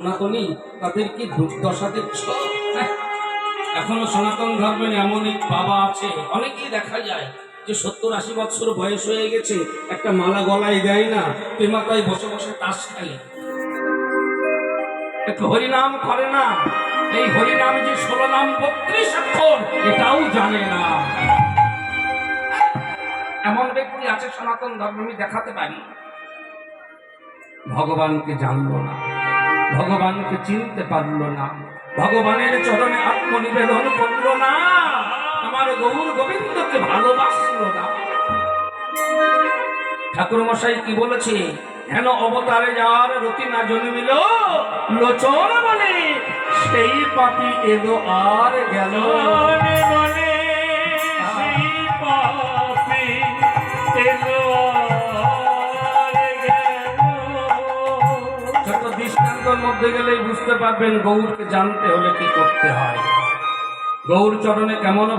সনাতনী তাদের কি দুর্দশা হ্যাঁ? এখনও সনাতন ধর্মের এমন এক বাবা আছে, অনেকেই দেখা যায় যে সত্তর আশি বছর বয়স হয়ে গেছে, একটা মালা গলায় দেয় না পেমাতায় বসে বসে তাস একটু হরিনাম করে না, এই হরিনাম যে ষোলো নাম বত্রিশ অক্ষর, এটাও জানে না। এমন ব্যক্তি আছে সনাতন ধর্ম আমি দেখাতে পারি। ভগবানকে জানলো না। ভগবানকে চিনতে পারল না। ভগবানের চরণে আত্মনিবেদন করল না। আমার গৌর গোবিন্দকে ভালোবাসলো না। ঠাকুর মশাই কি বলেছে? হেন অবতারে যাওয়ার রতি না জন্মিল, লোচন বলে, সেই পাপি এলো আর গেল ছোট মধ্যে গেলেই বুঝতে পারবেন গৌরকে জানতে হলে কি করতে হয়। গৌর চরণে কেমন